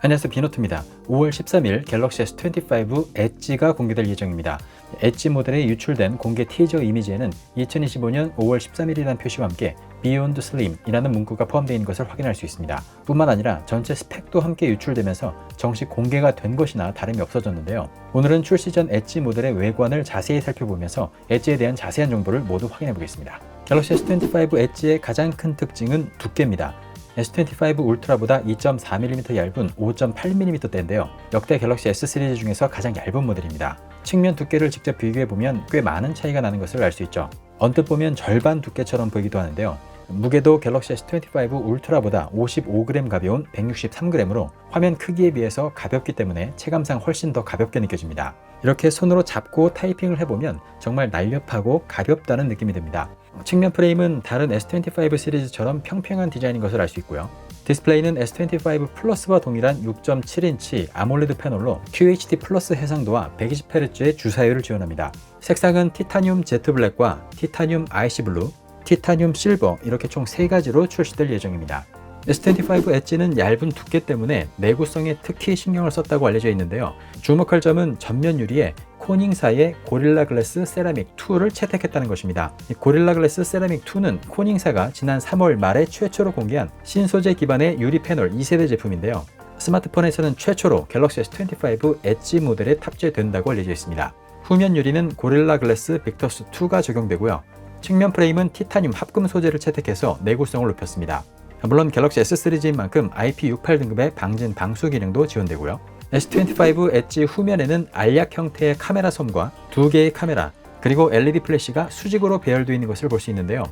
안녕하세요 비노트입니다. 5월 13일 갤럭시 S25 엣지가 공개될 예정입니다. 엣지 모델에 유출된 공개 티저 이미지에는 2025년 5월 13일이라는 표시와 함께 Beyond Slim이라는 문구가 포함되어 있는 것을 확인할 수 있습니다. 뿐만 아니라 전체 스펙도 함께 유출되면서 정식 공개가 된 것이나 다름이 없어졌는데요. 오늘은 출시 전 엣지 모델의 외관을 자세히 살펴보면서 엣지에 대한 자세한 정보를 모두 확인해 보겠습니다. 갤럭시 S25 엣지의 가장 큰 특징은 두께입니다. S25 울트라보다 2.4mm 얇은 5.8mm대인데요. 역대 갤럭시 S 시리즈 중에서 가장 얇은 모델입니다. 측면 두께를 직접 비교해보면 꽤 많은 차이가 나는 것을 알 수 있죠. 언뜻 보면 절반 두께처럼 보이기도 하는데요. 무게도 갤럭시 S25 울트라보다 55g 가벼운 163g으로 화면 크기에 비해서 가볍기 때문에 체감상 훨씬 더 가볍게 느껴집니다. 이렇게 손으로 잡고 타이핑을 해보면 정말 날렵하고 가볍다는 느낌이 듭니다. 측면 프레임은 다른 S25 시리즈처럼 평평한 디자인인 것을 알 수 있고요. 디스플레이는 S25 플러스와 동일한 6.7인치 아몰레드 패널로 QHD 플러스 해상도와 120Hz의 주사율을 지원합니다. 색상은 티타늄 제트 블랙과 티타늄 아이시 블루, 티타늄 실버 이렇게 총 3가지로 출시될 예정입니다. S25 엣지는 얇은 두께 때문에 내구성에 특히 신경을 썼다고 알려져 있는데요. 주목할 점은 전면 유리에 코닝사의 고릴라 글래스 세라믹 2를 채택했다는 것입니다. 고릴라 글래스 세라믹 2는 코닝사가 지난 3월 말에 최초로 공개한 신소재 기반의 유리 패널 2세대 제품인데요. 스마트폰에서는 최초로 갤럭시 S25 엣지 모델에 탑재된다고 알려져 있습니다. 후면 유리는 고릴라 글래스 빅터스 2가 적용되고요. 측면 프레임은 티타늄 합금 소재를 채택해서 내구성을 높였습니다. 물론 갤럭시 S 시리즈인 만큼 IP68 등급의 방진 방수 기능도 지원되고요. S25 엣지 후면에는 알약 형태의 카메라 솜과 두 개의 카메라, 그리고 LED 플래시가 수직으로 배열되어 있는 것을 볼 수 있는데요.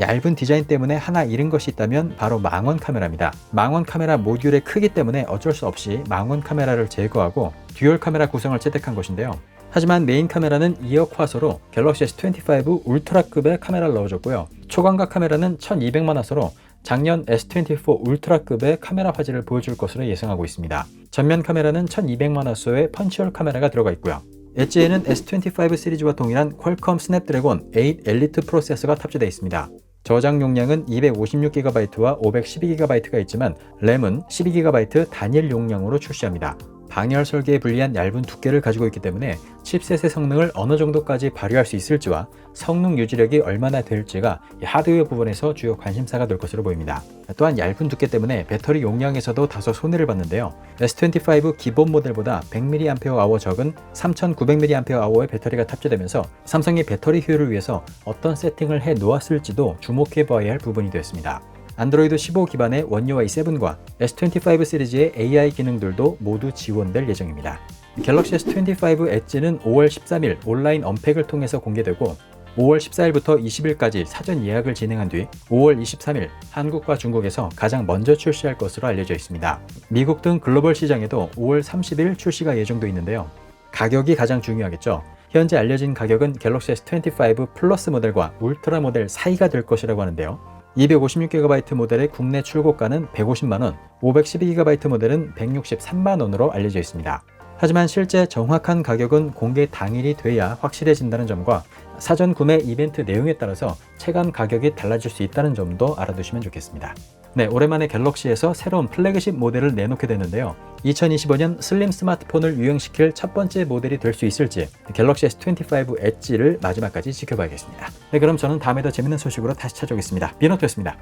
얇은 디자인 때문에 하나 잃은 것이 있다면 바로 망원 카메라입니다. 망원 카메라 모듈의 크기 때문에 어쩔 수 없이 망원 카메라를 제거하고 듀얼 카메라 구성을 채택한 것인데요. 하지만 메인 카메라는 2억 화소로 갤럭시 S25 울트라급의 카메라를 넣어줬고요. 초광각 카메라는 1200만 화소로 작년 S24 울트라급의 카메라 화질을 보여줄 것으로 예상하고 있습니다. 전면 카메라는 1200만 화소의 펀치얼 카메라가 들어가 있고요. 엣지에는 S25 시리즈와 동일한 퀄컴 스냅드래곤 8 엘리트 프로세서가 탑재되어 있습니다. 저장 용량은 256GB와 512GB가 있지만 램은 12GB 단일 용량으로 출시합니다. 방열 설계에 불리한 얇은 두께를 가지고 있기 때문에 칩셋의 성능을 어느 정도까지 발휘할 수 있을지와 성능 유지력이 얼마나 될지가 하드웨어 부분에서 주요 관심사가 될 것으로 보입니다. 또한 얇은 두께 때문에 배터리 용량에서도 다소 손해를 봤는데요. S25 기본 모델보다 100mAh 적은 3900mAh의 배터리가 탑재되면서 삼성이 배터리 효율을 위해서 어떤 세팅을 해 놓았을지도 주목해 봐야 할 부분이 되었습니다. 안드로이드 15 기반의 원UI 7과 S25 시리즈의 AI 기능들도 모두 지원될 예정입니다. 갤럭시 S25 엣지는 5월 13일 온라인 언팩을 통해서 공개되고 5월 14일부터 20일까지 사전 예약을 진행한 뒤 5월 23일 한국과 중국에서 가장 먼저 출시할 것으로 알려져 있습니다. 미국 등 글로벌 시장에도 5월 30일 출시가 예정돼 있는데요. 가격이 가장 중요하겠죠. 현재 알려진 가격은 갤럭시 S25 플러스 모델과 울트라 모델 사이가 될 것이라고 하는데요. 256GB 모델의 국내 출고가는 150만원, 512GB 모델은 163만원으로 알려져 있습니다. 하지만 실제 정확한 가격은 공개 당일이 돼야 확실해진다는 점과 사전 구매 이벤트 내용에 따라서 체감 가격이 달라질 수 있다는 점도 알아두시면 좋겠습니다. 네, 오랜만에 갤럭시에서 새로운 플래그십 모델을 내놓게 됐는데요. 2025년 슬림 스마트폰을 유행시킬 첫 번째 모델이 될 수 있을지 갤럭시 S25 엣지를 마지막까지 지켜봐야겠습니다. 네, 그럼 저는 다음에 더 재밌는 소식으로 다시 찾아오겠습니다. 비노트였습니다.